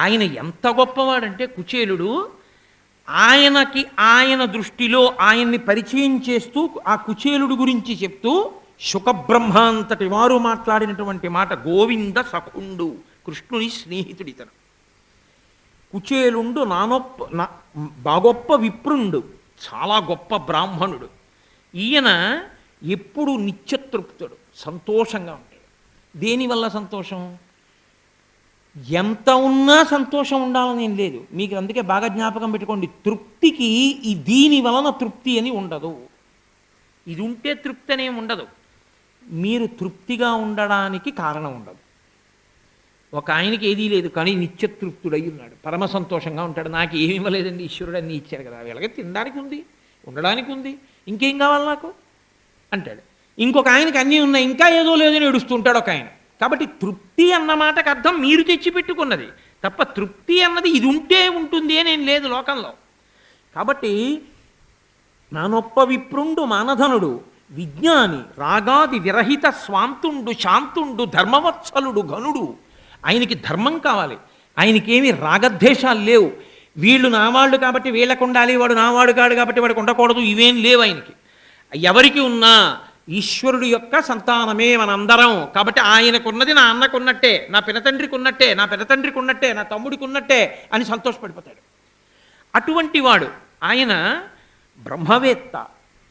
ఆయన ఎంత గొప్పవాడంటే కుచేలుడు ఆయనకి ఆయన దృష్టిలో ఆయన్ని పరిచయం చేస్తూ ఆ కుచేలుడు గురించి చెప్తూ శుకబ్రహ్మ అంతటి వారు మాట్లాడినటువంటి మాట గోవింద సఖుండు కృష్ణుని స్నేహితుడితను. కుచేలుండు నానొప్ప నా బాగొప్ప విప్రుండు చాలా గొప్ప బ్రాహ్మణుడు. ఈయన ఎప్పుడు నిత్యతృప్తుడు సంతోషంగా ఉంటాడు. దేనివల్ల సంతోషం? ఎంత ఉన్నా సంతోషం ఉండాలని ఏం లేదు. మీకు అందుకే బాగా జ్ఞాపకం పెట్టుకోండి. తృప్తికి ఈ దీని వలన తృప్తి అని ఉండదు. ఇది ఉంటే తృప్తి అనేమి ఉండదు. మీరు తృప్తిగా ఉండడానికి కారణం ఉండదు. ఒక ఆయనకి ఏదీ లేదు కానీ నిత్యతృప్తుడై ఉన్నాడు. పరమ సంతోషంగా ఉంటాడు. నాకు ఏమి ఇవ్వలేదండి. ఈశ్వరుడు అన్నీ ఇచ్చారు కదా. వీళ్ళకి తినడానికి ఉంది ఉండడానికి ఉంది. ఇంకేం కావాలి నాకు? అంటాడు. ఇంకొక ఆయనకి అన్నీ ఉన్నాయి. ఇంకా ఏదో లేదని ఏడుస్తుంటాడు ఒక ఆయన. కాబట్టి తృప్తి అన్న మాటకు అర్థం మీరు తెచ్చిపెట్టుకున్నది. తప్ప తృప్తి అన్నది ఇది ఉంటే ఉంటుంది అని ఏం లేదు లోకంలో. కాబట్టి నానొప్ప విప్రుండు మానధనుడు విజ్ఞాని రాగాది విరహిత స్వాంతుండు శాంతుండు ధర్మవత్సలుడు ఘనుడు. ఆయనకి ధర్మం కావాలి. ఆయనకేమి రాగద్వేషాలు లేవు. వీళ్ళు నావాళ్ళు కాబట్టి వీళ్ళకు ఉండాలి వాడు నావాడు కాడు కాబట్టి వాడికి ఉండకూడదు ఇవేం లేవు ఆయనకి. ఎవరికి ఉన్నా ఈశ్వరుడు యొక్క సంతానమే మనందరం. కాబట్టి ఆయనకున్నది నా అన్నకున్నట్టే నా పినతండ్రికి ఉన్నట్టే నా పినతండ్రికి ఉన్నట్టే నా తమ్ముడికి ఉన్నట్టే అని సంతోషపడిపోతాడు. అటువంటి వాడు ఆయన బ్రహ్మవేత్త.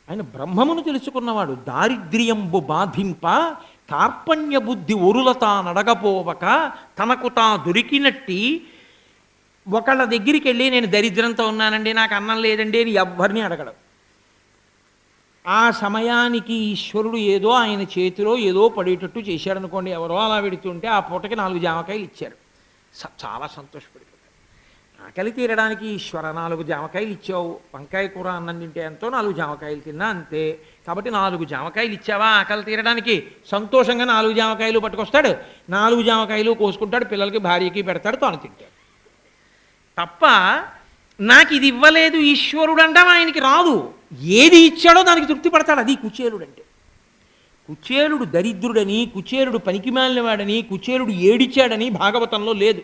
ఆయన బ్రహ్మమును తెలుసుకున్నవాడు దారిద్ర్యంబు బాధింప కార్పణ్య బుద్ధి ఒరుల నడగపోవక తనకు తా దొరికినట్టి ఒకళ్ళ దగ్గరికి వెళ్ళి నేను దరిద్రంతో ఉన్నానండి నాకు అన్నం లేదండి అని ఎవ్వరిని అడగడం. ఆ సమయానికి ఈశ్వరుడు ఏదో ఆయన చేతిలో ఏదో పడేటట్టు చేశాడనుకోండి ఎవరో అలా పెడుతుంటే ఆ పూటకి నాలుగు జామకాయలు ఇచ్చారు. చాలా సంతోషపడిపోయారు. ఆకలి తీరడానికి ఈశ్వర నాలుగు జామకాయలు ఇచ్చావు. వంకాయ కూర అన్నం తింటే ఎంతో నాలుగు జామకాయలు తిన్నా అంతే. కాబట్టి నాలుగు జామకాయలు ఇచ్చావా ఆకలి తీరడానికి? సంతోషంగా నాలుగు జామకాయలు పట్టుకొస్తాడు. నాలుగు జామకాయలు కోసుకుంటాడు పిల్లలకి భార్యకి పెడతాడు తాను తింటాడు. తప్ప నాకు ఇది ఇవ్వలేదు ఈశ్వరుడు అంటాం ఆయనకి రాదు? ఏది ఇచ్చాడో దానికి తృప్తి పడతాడు అది కుచేలుడు అంటే కుచేలుడు దరిద్రుడని కుచేలుడు పనికిమాలినవాడని కుచేలుడు ఏడిచాడని భాగవతంలో లేదు.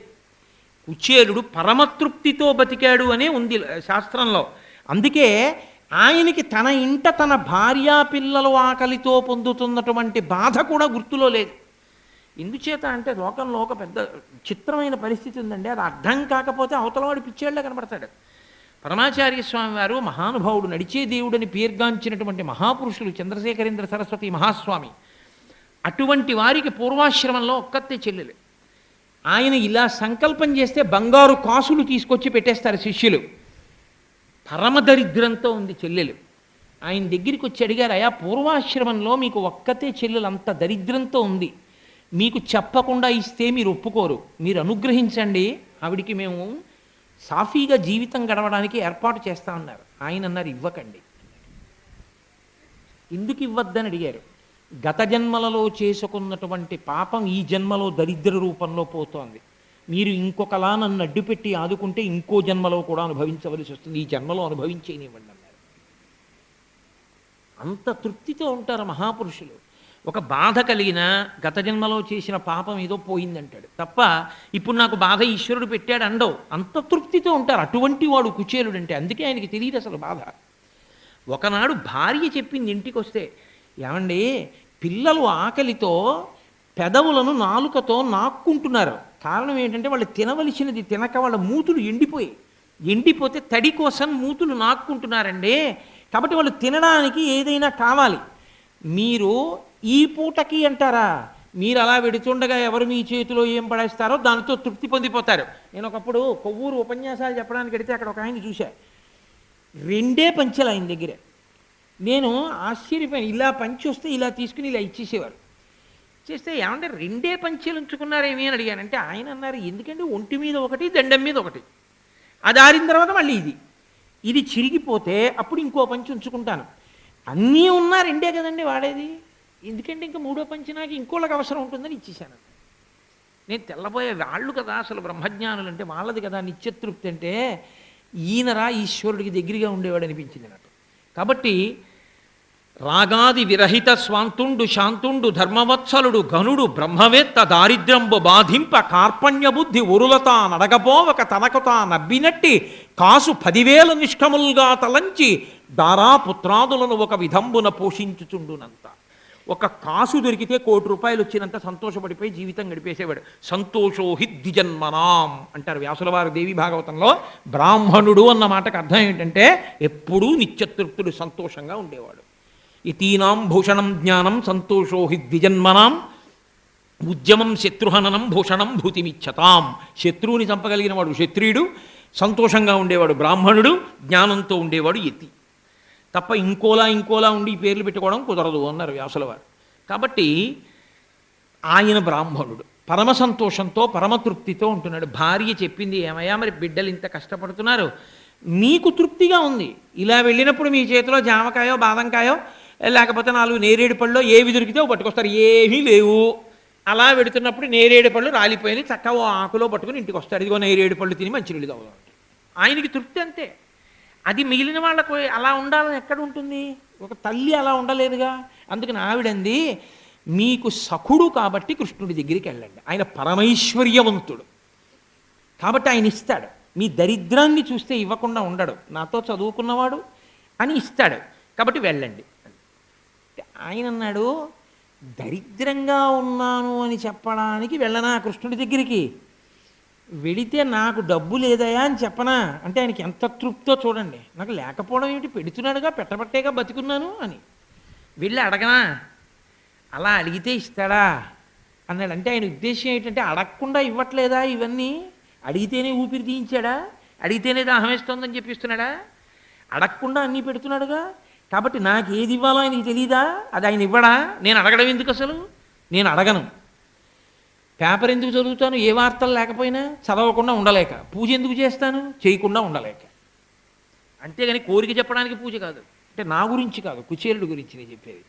కుచేలుడు పరమతృప్తితో బతికాడు అనే ఉంది శాస్త్రంలో. అందుకే ఆయనకి తన ఇంట తన భార్యా పిల్లలు ఆకలితో పొందుతున్నటువంటి బాధ కూడా గుర్తులో లేదు. ఎందుచేత అంటే లోకంలో ఒక పెద్ద చిత్రమైన పరిస్థితి ఉందండి. అది అర్థం కాకపోతే అవతలవాడు పిచ్చేళ్ళే కనబడతాడు. పరమాచార్య స్వామి వారు మహానుభావుడు నడిచే దేవుడని పేర్గాంచినటువంటి మహాపురుషులు చంద్రశేఖరేంద్ర సరస్వతి మహాస్వామి. అటువంటి వారికి పూర్వాశ్రమంలో ఒక్కతే చెల్లెలు. ఆయన ఇలా సంకల్పం చేస్తే బంగారు కాసులు తీసుకొచ్చి పెట్టేస్తారు శిష్యులు. పరమదరిద్రంతో ఉంది చెల్లెలు. ఆయన దగ్గరికి వచ్చి అడిగారు అయా పూర్వాశ్రమంలో మీకు ఒక్కతే చెల్లెలు అంత దరిద్రంతో ఉంది. మీకు చెప్పకుండా ఇస్తే మీరు ఒప్పుకోరు. మీరు అనుగ్రహించండి. ఆవిడికి మేము సాఫీగా జీవితం గడవడానికి ఏర్పాటు చేస్తా ఉన్నారు. ఆయన అన్నారు ఇవ్వకండి. ఎందుకు ఇవ్వద్దని అడిగారు. గత జన్మలలో చేసుకున్నటువంటి పాపం ఈ జన్మలో దరిద్ర రూపంలో పోతోంది. మీరు ఇంకొకలా నన్ను అడ్డుపెట్టి ఆదుకుంటే ఇంకో జన్మలో కూడా అనుభవించవలసి వస్తుంది. ఈ జన్మలో అనుభవించేనివ్వండి అన్నారు. అంత తృప్తితో ఉంటారు మహాపురుషులు. ఒక బాధ కలిగిన గత జన్మలో చేసిన పాపం ఏదో పోయిందంటాడు. తప్ప ఇప్పుడు నాకు బాధ ఈశ్వరుడు పెట్టాడు అండవు. అంత తృప్తితో ఉంటారు. అటువంటి వాడు కుచేలుడు అంటే అందుకే ఆయనకి తెలియదు అసలు బాధ. ఒకనాడు భార్య చెప్పింది ఇంటికి వస్తే ఏమండి పిల్లలు ఆకలితో పెదవులను నాలుకతో నాక్కుంటున్నారు. కారణం ఏంటంటే వాళ్ళు తినవలసినది తినక వాళ్ళ మూతులు ఎండిపోయి ఎండిపోతే తడి కోసం మూతులు నాక్కుంటున్నారండి. కాబట్టి వాళ్ళు తినడానికి ఏదైనా కావాలి. మీరు ఈ పూటకి అంటారా? మీరు అలా వెడుతుండగా ఎవరు మీ చేతిలో ఏం పడేస్తారో దానితో తృప్తి పొందిపోతారు. నేను ఒకప్పుడు కొవ్వూరు ఉపన్యాసాలు చెప్పడానికి వెడితే అక్కడ ఒక ఆయన చూశా. రెండే పంచెలు ఆయన దగ్గరే. నేను ఆశ్చర్యపోయాను. ఇలా పంచి వస్తే ఇలా తీసుకుని ఇలా ఇచ్చేసేవారు. చేస్తే ఏమంటే రెండే పంచెలు ఉంచుకున్నారేమి అని అడిగానంటే ఆయన అన్నారు ఎందుకంటే ఒంటి మీద ఒకటి దండం మీద ఒకటి? అది ఆరిన తర్వాత మళ్ళీ ఇది. ఇది చిరిగిపోతే అప్పుడు ఇంకో పంచి ఉంచుకుంటాను. అన్నీ ఉన్నా రెండే కదండి వాడేది? ఎందుకంటే ఇంకా మూడో పంచనాకి ఇంకోళ్ళకి అవసరం ఉంటుందని ఇచ్చేసాను నేను తెల్లబోయే వాళ్ళు కదా అసలు బ్రహ్మజ్ఞానులు అంటే వాళ్ళది కదా నిత్యతృప్తి అంటే ఈయనరా ఈశ్వరుడికి దగ్గరగా ఉండేవాడు అనిపించింది నాకు. కాబట్టి రాగాది విరహిత స్వాంతుండు శాంతుండు ధర్మవత్సలుడు ఘనుడు బ్రహ్మవేత్త దారిద్ర్యంబు బాధింప కార్పణ్య బుద్ధి ఉరులత నడగపోవక తా నబ్బినట్టి కాసు పదివేల నిష్ఠములుగా తలంచి దారాపుత్రాదులను ఒక విధంబున పోషించుచుండునంత. ఒక కాసు దొరికితే కోటి రూపాయలు వచ్చినంత సంతోషపడిపోయి జీవితం గడిపేసేవాడు. సంతోషోహి ద్విజన్మనాం అంటారు వ్యాసులవారి దేవి భాగవతంలో. బ్రాహ్మణుడు అన్న మాటకు అర్థం ఏంటంటే ఎప్పుడూ నిత్యతృప్తుడు సంతోషంగా ఉండేవాడు. ఇతీనాం భూషణం జ్ఞానం సంతోషోహి ద్విజన్మనాం ఉద్యమం శత్రుహననం భూషణం భూతిమిచ్చతాం. శత్రువుని చంపగలిగిన వాడు క్షత్రియుడు సంతోషంగా ఉండేవాడు బ్రాహ్మణుడు జ్ఞానంతో ఉండేవాడు యతి. తప్ప ఇంకోలా ఇంకోలా ఉండి ఈ పేర్లు పెట్టుకోవడం కుదరదు అన్నారు వ్యాసుల వారు. కాబట్టి ఆయన బ్రాహ్మణుడు. పరమ సంతోషంతో పరమతృప్తితో ఉంటున్నాడు. భార్య చెప్పింది ఏమయ్యా మరి బిడ్డలు ఇంత కష్టపడుతున్నారు? నీకు తృప్తిగా ఉంది. ఇలా వెళ్ళినప్పుడు మీ చేతిలో జామకాయో బాదంకాయో లేకపోతే నాలుగు నేరేడు పళ్ళు ఏవి దొరికితే పట్టుకొస్తారు. ఏమీ లేవు. అలా వెడుతున్నప్పుడు నేరేడు పళ్ళు రాలిపోయింది చక్కగా ఓ ఆకులో పట్టుకుని ఇంటికి వస్తారు ఇదిగో నేరేడు పళ్ళు తిని మంచినీళ్ళు తాగుదాం. ఆయనకి తృప్తి అంతే. అది మిగిలిన వాళ్ళకు అలా ఉండాలని ఎక్కడ ఉంటుంది? ఒక తల్లి అలా ఉండలేదుగా? అందుకని ఆవిడంది మీకు సఖుడు కాబట్టి కృష్ణుడి దగ్గరికి వెళ్ళండి. ఆయన పరమైశ్వర్యవంతుడు. కాబట్టి ఆయన ఇస్తాడు. మీ దరిద్రాన్ని చూస్తే ఇవ్వకుండా ఉండడు. నాతో చదువుకున్నవాడు అని ఇస్తాడు. కాబట్టి వెళ్ళండి. ఆయన అన్నాడు దరిద్రంగా ఉన్నాను అని చెప్పడానికి వెళ్ళనా కృష్ణుడి దగ్గరికి? వెడితే నాకు డబ్బు లేదయా అని చెప్పనా? అంటే ఆయనకి ఎంత తృప్తో చూడండి. నాకు లేకపోవడం ఏమిటి? పెడుతున్నాడుగా పెట్టబట్టేగా బతుకున్నాను అని. వెళ్ళి అడగనా? అలా అడిగితే ఇస్తాడా? అన్నాడు. అంటే ఆయన ఉద్దేశం ఏంటంటే అడగకుండా ఇవ్వట్లేదా ఇవన్నీ? అడిగితేనే ఊపిరి తీయించాడా? అడిగితేనే దాహమేస్తోందని చెప్పిస్తున్నాడా అడగకుండా అన్నీ పెడుతున్నాడుగా? కాబట్టి నాకు ఏది ఇవ్వాలో ఆయనకి తెలియదా అది ఆయన ఇవ్వడా? నేను అడగడం ఎందుకు అసలు? నేను అడగను. పేపర్ ఎందుకు చదువుతాను? ఏ వార్తలు లేకపోయినా చదవకుండా ఉండలేక. పూజ ఎందుకు చేస్తాను? చేయకుండా ఉండలేక. అంతేగాని కోరిక చెప్పడానికి పూజ కాదు. అంటే నా గురించి కాదు కుచేరుడు గురించి నేను చెప్పేది.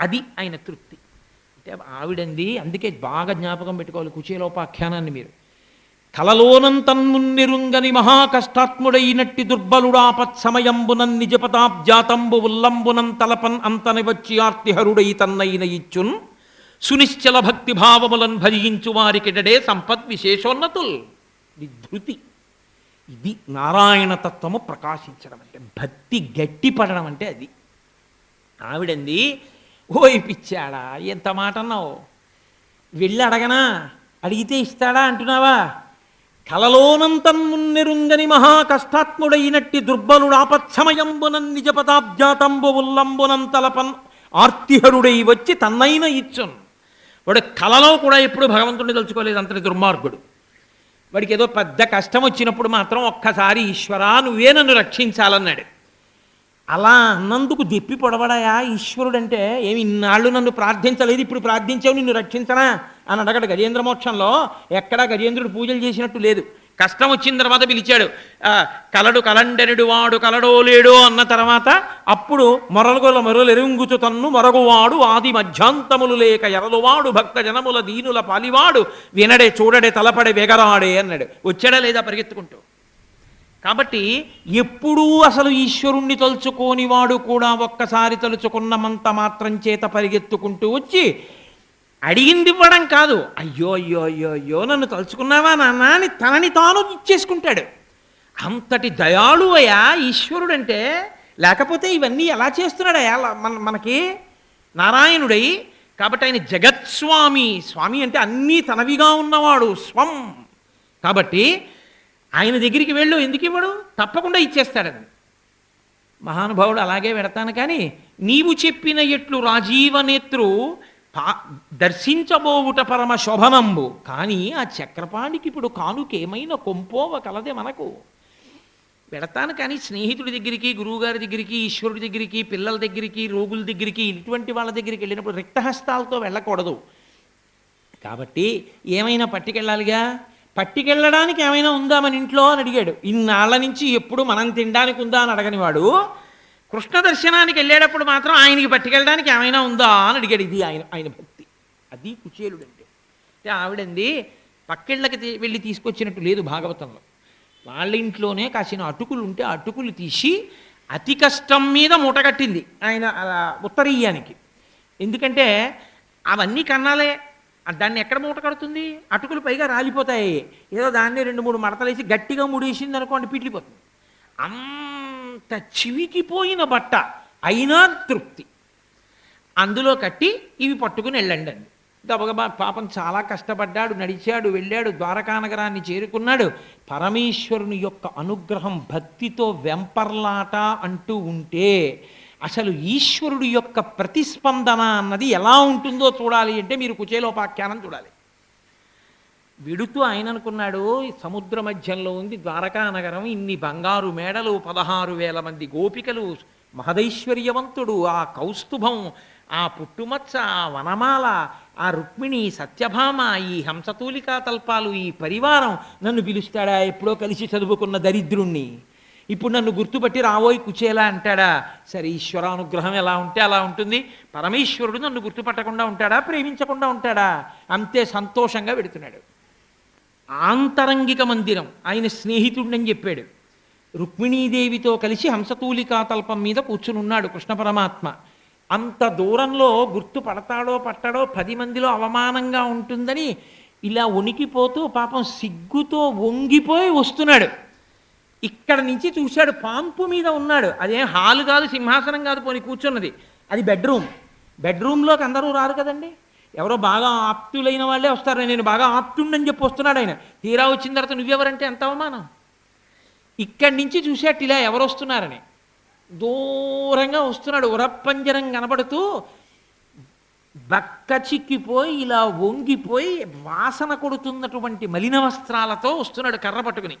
అది ఆయన తృప్తి. అంటే ఆవిడంది అందుకే బాగా జ్ఞాపకం పెట్టుకోవాలి కుచేలోపాఖ్యానాన్ని మీరు. కలలోనంతన్మున్నిరుంగని మహాకష్టాత్ముడైనట్టి దుర్బలుడాపత్సమయంబునన్ నిజపతాబ్జాతంబు ఉల్లంబునం తలపన్ అంతని వచ్చి ఆర్తిహరుడై తన్నైన ఇచ్చున్ సునిశ్చల భక్తి భావములను భజించు వారికిడడే సంపద్ విశేషోన్నతుల్. ఇది ధృతి ఇది నారాయణ తత్వము ప్రకాశించడం అంటే భక్తి గట్టిపడడం అంటే అది. ఆవిడంది ఓయ్ పిచ్చాడా ఎంత మాట అన్నావు? వెళ్ళి అడగనా? అడిగితే ఇస్తాడా అంటున్నావా? కలలోనంతన్మున్నెరుంగని మహా మహాకష్టాత్ముడైనట్టి దుర్బలుడు ఆపత్సమయంబునం నిజపదాబ్జాతంబు ఉల్లంబునం తలపన్ ఆర్తిహరుడై వచ్చి తన్నైన ఇచ్చును. వాడు కలలో కూడా ఎప్పుడు భగవంతుడిని తలుచుకోలేదు అంతటి దుర్మార్గుడు. వాడికి ఏదో పెద్ద కష్టం వచ్చినప్పుడు మాత్రం ఒక్కసారి ఈశ్వరా నువ్వే నన్ను రక్షించాలన్నాడు. అలా అన్నందుకు దెప్పి పొడవడాయా ఈశ్వరుడంటే ఏమి ఇన్నాళ్ళు నన్ను ప్రార్థించలేదు ఇప్పుడు ప్రార్థించావు నిన్ను రక్షించనా? అని అడగడు గజేంద్ర మోక్షంలో. ఎక్కడా గజేంద్రుడు పూజలు చేసినట్టు లేదు. కష్టం వచ్చిన తర్వాత పిలిచాడు. ఆ, కలడు కలండెనుడు వాడు కలడో లేడో అన్న తర్వాత అప్పుడు మొరలుగొల మొరలు ఎరుంగుచు తన్ను మొరగువాడు ఆది మధ్యాంతములు లేక ఎరలువాడు భక్త జనముల దీనుల పాలివాడు. వినడే చూడడే తలపడే వెగరాడే అన్నాడు. వచ్చాడా లేదా పరిగెత్తుకుంటూ? కాబట్టి ఎప్పుడూ అసలు ఈశ్వరుణ్ణి తలుచుకోని వాడు కూడా ఒక్కసారి తలుచుకున్నమంత మాత్రం చేత పరిగెత్తుకుంటూ వచ్చి అడిగింది ఇవ్వడం కాదు. అయ్యో అయ్యో అయ్యో అయ్యో నన్ను తలుచుకున్నావా నాన్న అని తనని తాను ఇచ్చేసుకుంటాడు. అంతటి దయాళువయా ఈశ్వరుడు అంటే లేకపోతే ఇవన్నీ ఎలా చేస్తున్నాడయా ల- మన మనకి నారాయణుడై కాబట్టి ఆయన జగత్స్వామి. స్వామి అంటే అన్నీ తనవిగా ఉన్నవాడు స్వం. కాబట్టి ఆయన దగ్గరికి వెళ్ళు ఎందుకు ఇవ్వడు? తప్పకుండా ఇచ్చేస్తాడని మహానుభావుడు అలాగే పెడతాను కానీ నీవు చెప్పిన ఎట్లు రాజీవనేత్రు పా దర్శించబోవుట పరమ శోభనంబు కానీ ఆ చక్రపాణికి ఇప్పుడు కానుకేమైనా కొంపోవ కలదే మనకు. పెడతాను కానీ స్నేహితుడి దగ్గరికి గురువుగారి దగ్గరికి ఈశ్వరుడి దగ్గరికి పిల్లల దగ్గరికి రోగుల దగ్గరికి ఇటువంటి వాళ్ళ దగ్గరికి వెళ్ళినప్పుడు రిక్తహస్తాలతో వెళ్ళకూడదు. కాబట్టి ఏమైనా పట్టుకెళ్ళాలిగా? పట్టుకెళ్ళడానికి ఏమైనా ఉందా మన ఇంట్లో? అని అడిగాడు. ఇన్నాళ్ళ నుంచి ఎప్పుడు మనం తినడానికి ఉందా అని అడగని వాడు కృష్ణ దర్శనానికి వెళ్ళేటప్పుడు మాత్రం ఆయనకి పట్టుకెళ్ళడానికి ఏమైనా ఉందా అని అడిగాడు. ఇది ఆయన ఆయన భక్తి. అది కుచేలుడు అంటే అంటే ఆవిడంది పక్కిళ్ళకి వెళ్ళి తీసుకొచ్చినట్టు లేదు భాగవతంలో. వాళ్ళ ఇంట్లోనే కాసిన అటుకులు ఉంటే అటుకులు తీసి అతి కష్టం మీద మూటగట్టింది ఆయన ఉత్తరీయానికి. ఎందుకంటే అవన్నీ కన్నాలే. దాన్ని ఎక్కడ మూట కడుతుంది? అటుకులు పైగా రాలిపోతాయి. ఏదో దాన్ని రెండు మూడు మడతలేసి గట్టిగా ముడేసింది అనుకోండి పిట్లిపోతుంది. అంత చివికిపోయిన బట్ట అయినా తృప్తి. అందులో కట్టి ఇవి పట్టుకుని వెళ్ళండి అండి దబగబా పాపం చాలా కష్టపడ్డాడు నడిచాడు వెళ్ళాడు ద్వారకానగరాన్ని చేరుకున్నాడు. పరమేశ్వరుని యొక్క అనుగ్రహం భక్తితో వెంపర్లాట అంటూ ఉంటే అసలు ఈశ్వరుడి యొక్క ప్రతిస్పందన అన్నది ఎలా ఉంటుందో చూడాలి అంటే మీరు కుచేలోపాఖ్యానం చూడాలి. విడుతూ ఆయన అనుకున్నాడు సముద్ర మధ్యంలో ఉంది ద్వారకా నగరం ఇన్ని బంగారు మేడలు పదహారు వేల మంది గోపికలు మహదైశ్వర్యవంతుడు ఆ కౌస్తుభం ఆ పుట్టుమచ్చ ఆ వనమాల ఆ రుక్మిణి సత్యభామ ఈ హంసతూలికా తల్పాలు ఈ పరివారం నన్ను పిలుస్తాడా? ఎప్పుడో కలిసి చదువుకున్న దరిద్రుణ్ణి. ఇప్పుడు నన్ను గుర్తుపట్టి రావోయి కుచేలా అంటాడా? సరే ఈశ్వరానుగ్రహం ఎలా ఉంటే అలా ఉంటుంది. పరమేశ్వరుడు నన్ను గుర్తుపట్టకుండా ఉంటాడా? ప్రేమించకుండా ఉంటాడా? అంతే సంతోషంగా పెడుతున్నాడు ఆంతరంగిక మందిరం. ఆయన స్నేహితుడిని చెప్పాడు. రుక్మిణీదేవితో కలిసి హంసతూలికా తల్పం మీద కూర్చుని ఉన్నాడు కృష్ణ పరమాత్మ. అంత దూరంలో గుర్తు పడతాడో పట్టడో పది మందిలో అవమానంగా ఉంటుందని ఇలా వణికిపోతూ పాపం సిగ్గుతో వంగిపోయి వస్తున్నాడు. ఇక్కడ నుంచి చూశాడు పాంపు మీద ఉన్నాడు. అదేం హాలు కాదు సింహాసనం కాదు పోని కూర్చున్నది. అది బెడ్రూమ్. బెడ్రూమ్లోకి అందరూ రారు కదండి? ఎవరో బాగా ఆప్తులైన వాళ్ళే వస్తారు. నేను బాగా ఆప్తుండని చెప్పి వస్తున్నాడు ఆయన. తీరా వచ్చిన తర్వాత నువ్వెవరంటే ఎంత అవమానం? ఇక్కడి నుంచి చూసేట్టు ఇలా ఎవరు వస్తున్నారని. దూరంగా వస్తున్నాడు. ఉరప్పంజరం కనబడుతూ బక్క చిక్కిపోయి ఇలా వంగిపోయి వాసన కొడుతున్నటువంటి మలిన వస్త్రాలతో వస్తున్నాడు కర్ర పట్టుకుని.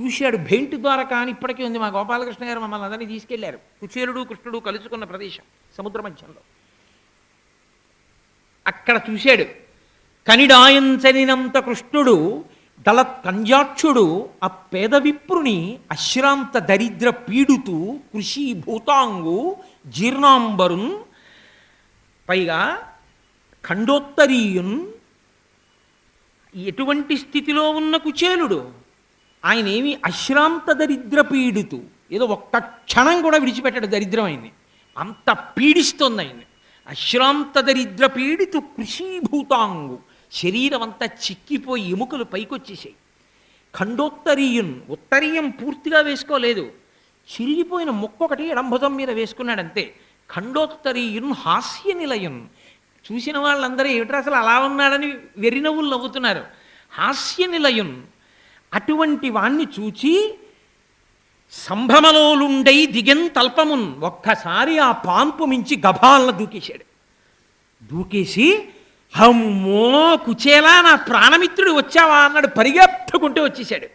చూశాడు భెంటి ద్వారా కానీ ఇప్పటికీ ఉంది మా గోపాలకృష్ణ గారు మమ్మల్ని అందరినీ తీసుకెళ్ళారు. కుచేలుడు కృష్ణుడు కలుసుకున్న ప్రదేశం సముద్ర మధ్యంలో. అక్కడ చూశాడు. కనిడాయించనినంత కృష్ణుడు దళ కంజాక్షుడు ఆ పేద విప్రుని అశ్రాంత దరిద్ర పీడుతూ కృషి భూతాంగు జీర్ణాంబరున్ పైగా ఖండోత్తరీయున్ ఎటువంటి స్థితిలో ఉన్న కుచేలుడు? ఆయన ఏమి అశ్రాంత దరిద్ర పీడుతూ. ఏదో ఒక్క క్షణం కూడా విడిచిపెట్టాడు దరిద్రం అంత పీడిస్తుంది ఆయన్ని. అశ్రాంత దరిద్ర పీడితు కృషీభూతాంగు. శరీరం అంతా చిక్కిపోయి ఎముకలు పైకొచ్చేసాయి ఖండోత్తరీయున్ ఉత్తరీయం పూర్తిగా వేసుకోలేదు. చిరిగిపోయిన ముక్కొకటి ఎడంభుజం మీద వేసుకున్నాడు అంతే ఖండోత్తరీయున్ హాస్య నిలయున్ చూసిన వాళ్ళందరూ ఏమిట్రా అసలు అలా ఉన్నాడని వెరినవ్వులు నవ్వుతున్నారు. హాస్య నిలయున్ అటువంటి వాణ్ణి చూచి సంభ్రమలోలుండై దిగెన్ తల్పమున్. ఒక్కసారి ఆ పాంపు మించి గభాలను దూకేశాడు. దూకేసి హమ్మో కుచేలా నా ప్రాణమిత్రుడు వచ్చావా అన్నాడు. పరిగెత్తుకుంటూ వచ్చేసాడు